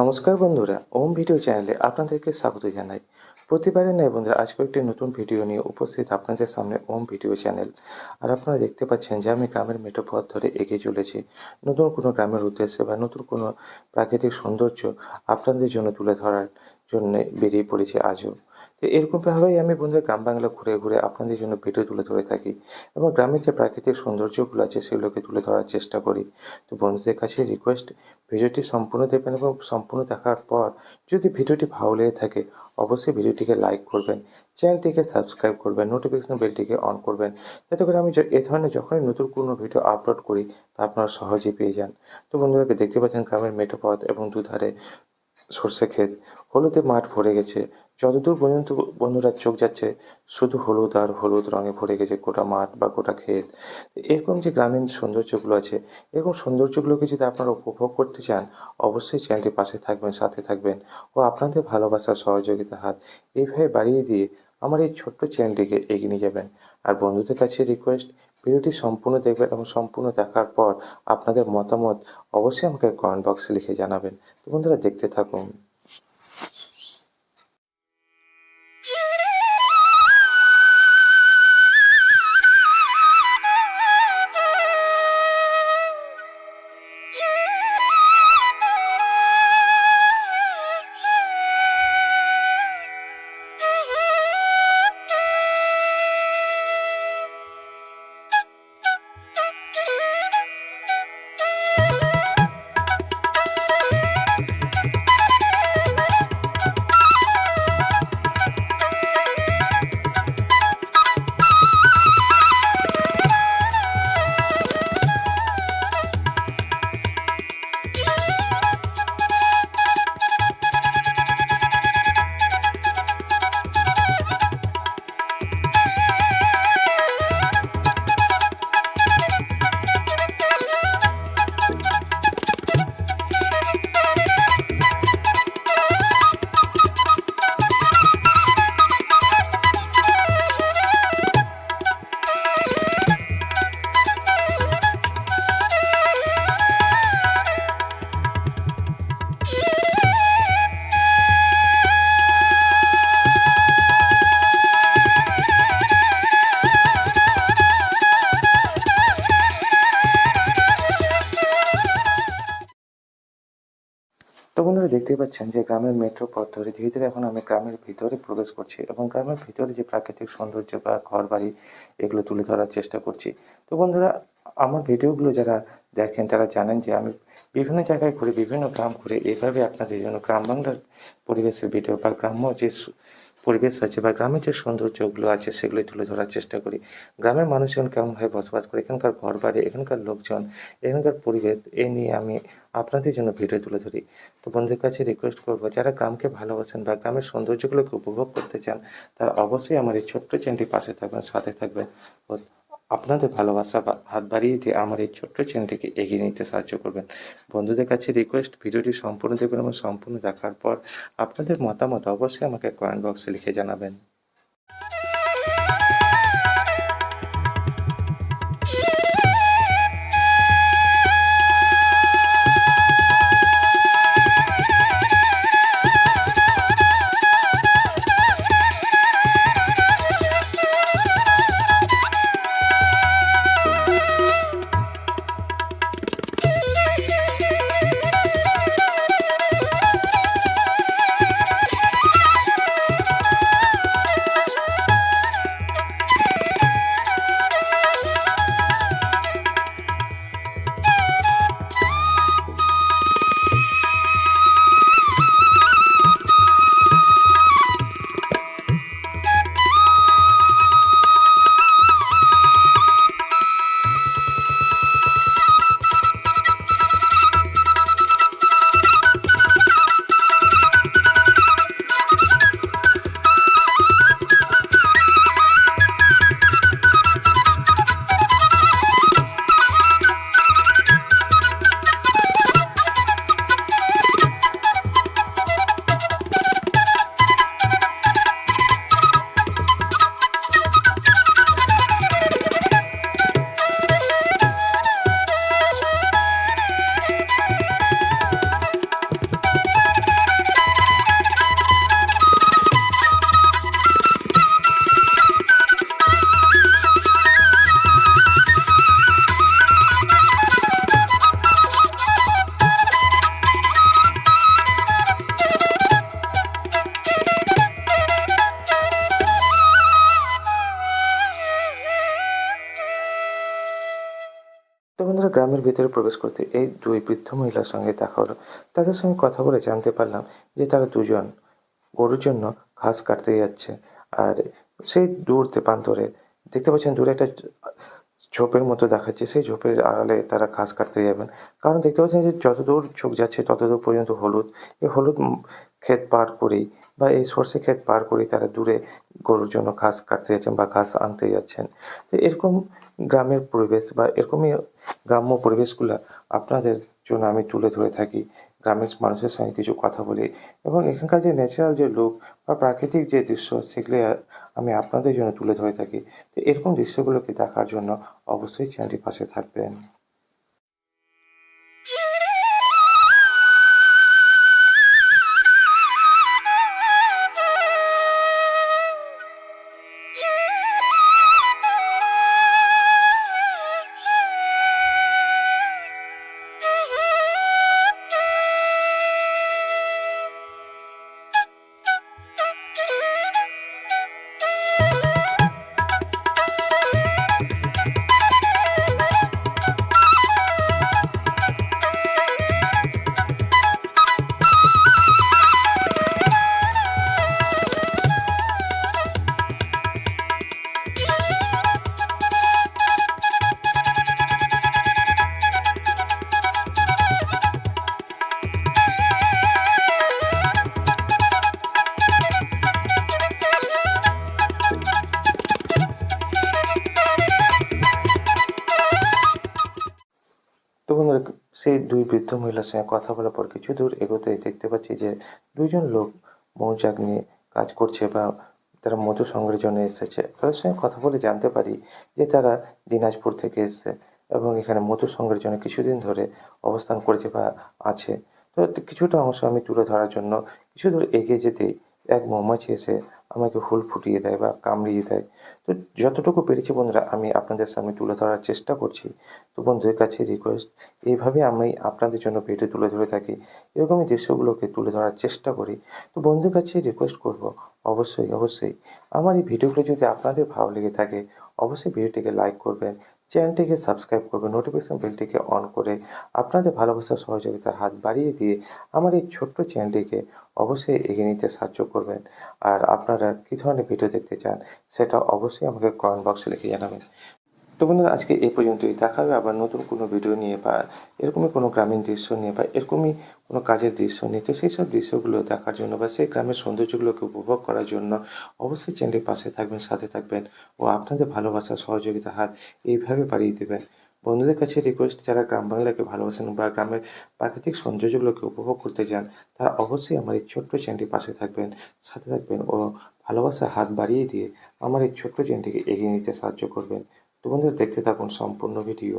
নমস্কার বন্ধুরা, ওম ভিডিও চ্যানেলে আপনাদেরকে স্বাগত জানাই। প্রতিবারের ন্যায় বন্ধুরা, আজকে একটি নতুন ভিডিও নিয়ে উপস্থিত আপনাদের সামনে ওম ভিডিও চ্যানেল। আর আপনারা দেখতে পাচ্ছেন যে আমি গ্রামের মেঠো পথ ধরে এগিয়ে চলেছি। নতুন কোনো গ্রামের উদ্দেশ্যে বা নতুন কোনো প্রাকৃতিক সৌন্দর্য আপনাদের জন্য তুলে ধরার জন্য বেরিয়ে পড়েছি আজও। তো এরকমভাবেই আমি বন্ধুরা গ্রাম বাংলা ঘুরে ঘুরে আপনাদের জন্য ভিডিও তুলে ধরে থাকি এবং গ্রামের যে প্রাকৃতিক সৌন্দর্যগুলো আছে সেগুলোকে তুলে ধরার চেষ্টা করি। তো বন্ধুদের কাছে রিকোয়েস্ট ভিডিওটি সম্পূর্ণ দেখবেন এবং সম্পূর্ণ দেখার পর যদি ভিডিওটি ভালো লেগে থাকে, অবশ্যই ভিডিওটিকে লাইক করবেন চ্যানেলটিকে সাবস্ক্রাইব করবেন নোটিফিকেশন বেলটিকে অন করবেন, যাতে করে আমি এ ধরনের যখনই নতুন কোনো ভিডিও আপলোড করি, তা আপনারা সহজেই পেয়ে যান। তো বন্ধুদেরকে দেখতে পাচ্ছেন গ্রামের মেঠো পথ এবং দুধারে সর্ষে ক্ষেত। হলুদে মাঠ ভরে গেছে। যতদূর পর্যন্ত বন্ধুরা চোখ যাচ্ছে, শুধু হলুদ আর হলুদ রঙে ভরে গেছে গোটা মাঠ বা গোটা ক্ষেত। এরকম যে গ্রামীণ সৌন্দর্যগুলো আছে, এরকম সৌন্দর্যগুলোকে যদি আপনারা উপভোগ করতে চান, অবশ্যই চ্যানেলটির পাশে থাকবেন, সাথে থাকবেন ও আপনাদের ভালোবাসার সহযোগিতা হাত এইভাবে বাড়িয়ে দিয়ে আমার এই ছোট্ট চ্যানেলটিকে এগিয়ে নিয়ে যাবেন। আর বন্ধুদের কাছে রিকোয়েস্ট ভিডিওটি সম্পূর্ণ দেখবেন এবং সম্পূর্ণ দেখার পর আপনাদের মতামত অবশ্যই আমাকে কমেন্ট বক্সে লিখে জানাবেন। তো বন্ধুরা দেখতে থাকুন। বন্ধুরা দেখতে পাচ্ছেন যে গ্রামের মেট্রো পথ ধরে ধীরে ধীরে এখন আমি গ্রামের ভিতরে প্রবেশ করছি এবং গ্রামের ভিতরে যে প্রাকৃতিক সৌন্দর্য বা ঘর বাড়ি এগুলো তুলে ধরার চেষ্টা করছি। তো বন্ধুরা, আমার ভিডিওগুলো যারা দেখেন, তারা জানেন যে আমি বিভিন্ন জায়গায় ঘুরে, বিভিন্ন গ্রাম ঘুরে এভাবে আপনাদের জন্য গ্রাম বাংলার পরিবেশের ভিডিও বা গ্রাম্য যে পরিবেশ আছে বা গ্রামের যে সৌন্দর্যগুলো আছে সেগুলোই তুলে ধরার চেষ্টা করি। গ্রামের মানুষজন কেমনভাবে বসবাস করে, এখানকার ঘর বাড়ি, এখানকার লোকজন, এখানকার পরিবেশ, এ নিয়ে আমি আপনাদের জন্য ভিডিও তুলে ধরি। তো বন্ধুদের কাছে রিকোয়েস্ট করব, যারা গ্রামকে ভালোবাসেন বা গ্রামের সৌন্দর্যগুলোকে উপভোগ করতে চান, তারা অবশ্যই আমার এই ছোট্ট চ্যানেলটি পাশে থাকবেন, সাথে থাকবেন। আপনাদের ভালোবাসা বা হাত বাড়িয়ে দিয়ে আমার এই ছোট্ট চ্যানেলটিকে এগিয়ে নিতে সাহায্য করবেন। বন্ধুদের কাছে রিকোয়েস্ট ভিডিওটি সম্পূর্ণ দেখবেন এবং সম্পূর্ণ দেখার পর আপনাদের মতামত অবশ্যই আমাকে কমেন্ট বক্সে লিখে জানাবেন। গ্রামের ভিতরে প্রবেশ করতে এই দুই বৃদ্ধ মহিলার সঙ্গে দেখা হলো। তাদের সঙ্গে কথা বলে জানতে পারলাম যে তারা দুজন গরুর জন্য ঘাস কাটতে যাচ্ছে আর সেই দূর প্রান্তরে দেখতে পাচ্ছেন দূরে একটা ঝোপের মতো দেখাচ্ছে, সেই ঝোপের আড়ালে তারা ঘাস কাটতে যাবেন। কারণ দেখতে পাচ্ছেন যে যতদূর চোখ যাচ্ছে, ততদূর পর্যন্ত হলুদ, এই হলুদ ক্ষেত পার করেই বা এই সর্ষে ক্ষেত পার করেই তারা দূরে গরুর জন্য ঘাস কাটতে যাচ্ছেন বা ঘাস আনতে যাচ্ছেন। তো এরকম গ্রামের পরিবেশ বা এরকমই গ্রাম্য পরিবেশগুলো আপনাদের জন্য আমি তুলে ধরে থাকি। গ্রামের মানুষের সঙ্গে কিছু কথা বলি এবং এখানকার যে ন্যাচারাল যে লোক বা প্রাকৃতিক যে দৃশ্য, সেগুলি আমি আপনাদের জন্য তুলে ধরে থাকি। তো এরকম দৃশ্যগুলোকে দেখার জন্য অবশ্যই চ্যানেলটি পাশে থাকবেন। বন্ধুরা, সেই দুই বৃদ্ধ মহিলার সঙ্গে কথা বলার পর কিছু দূর এগোতে দেখতে পাচ্ছি যে দুইজন লোক মৌচাক নিয়ে কাজ করছে বা তারা মধু সংগ্রহের জন্য এসেছে। তাদের সঙ্গে কথা বলে জানতে পারি যে তারা দিনাজপুর থেকে এসেছে এবং এখানে মধু সংগ্রহের জন্য কিছুদিন ধরে অবস্থান করেছে বা আছে। তো কিছুটা অংশ আমি তুলে ধরার জন্য কিছু দূর এগিয়ে যেতেই এক মৌমাছি এসে আমাকে হুল ফুটিয়ে দেয় বা কামড়িয়ে দেয়। তো যতটুকু পেরেছি বন্ধুরা, আমি আপনাদের সামনে তুলে ধরার চেষ্টা করছি। তো বন্ধুদের কাছে রিকোয়েস্ট এইভাবে আমি আপনাদের জন্য পেটে তুলে ধরে থাকি। এরকমই দৃশ্যগুলোকে তুলে ধরার চেষ্টা করি। তো বন্ধুদের কাছে রিকোয়েস্ট করব, অবশ্যই অবশ্যই। আমার এই ভিডিওগুলো যদি আপনাদের ভালো লেগে থাকে, অবশ্যই ভিডিওটিকে লাইক করবেন চ্যানেলটিকে সাবস্ক্রাইব করবেন নোটিফিকেশন বেলটিকে অন করে আপনাদের ভালোবাসা সহযোগিতার হাত বাড়িয়ে দিয়ে আমার এই ছোট্ট চ্যানেলটিকে অবশ্যই এগিয়ে নিতে সাহায্য করবেন। আর আপনারা কী ধরনের ভিডিও দেখতে চান, সেটা অবশ্যই আমাকে কমেন্ট বক্সে লিখে জানাবেন। তো বন্ধুরা, আজকে এই পর্যন্তই। দেখা হবে আবার নতুন কোনো ভিডিও নিয়ে বা এরকমই কোনো গ্রামীণ দৃশ্য নিয়ে বা এরকমই কোনো কাজের দৃশ্য নিয়ে। তো সেই সব দৃশ্যগুলো দেখার জন্য বা সেই গ্রামের সৌন্দর্যগুলোকে উপভোগ করার জন্য অবশ্যই চ্যানেলের পাশে থাকবেন, সাথে থাকবেন ও আপনাদের ভালোবাসা সহযোগিতা হাত এইভাবে বাড়িয়ে দেবেন। বন্ধুদের কাছে রিকোয়েস্ট যারা গ্রাম বাংলাকে ভালোবাসেন বা গ্রামের প্রাকৃতিক সৌন্দর্যগুলোকে উপভোগ করতে চান, তারা অবশ্যই আমার এই ছোট্ট চ্যানেলটির পাশে থাকবেন, সাথে থাকবেন ও ভালোবাসার হাত বাড়িয়ে দিয়ে আমার এই ছোট্ট চ্যানেলটিকে এগিয়ে নিতে সাহায্য করবেন। তো বন্ধুরা দেখতে থাকুন সম্পূর্ণ ভিডিও।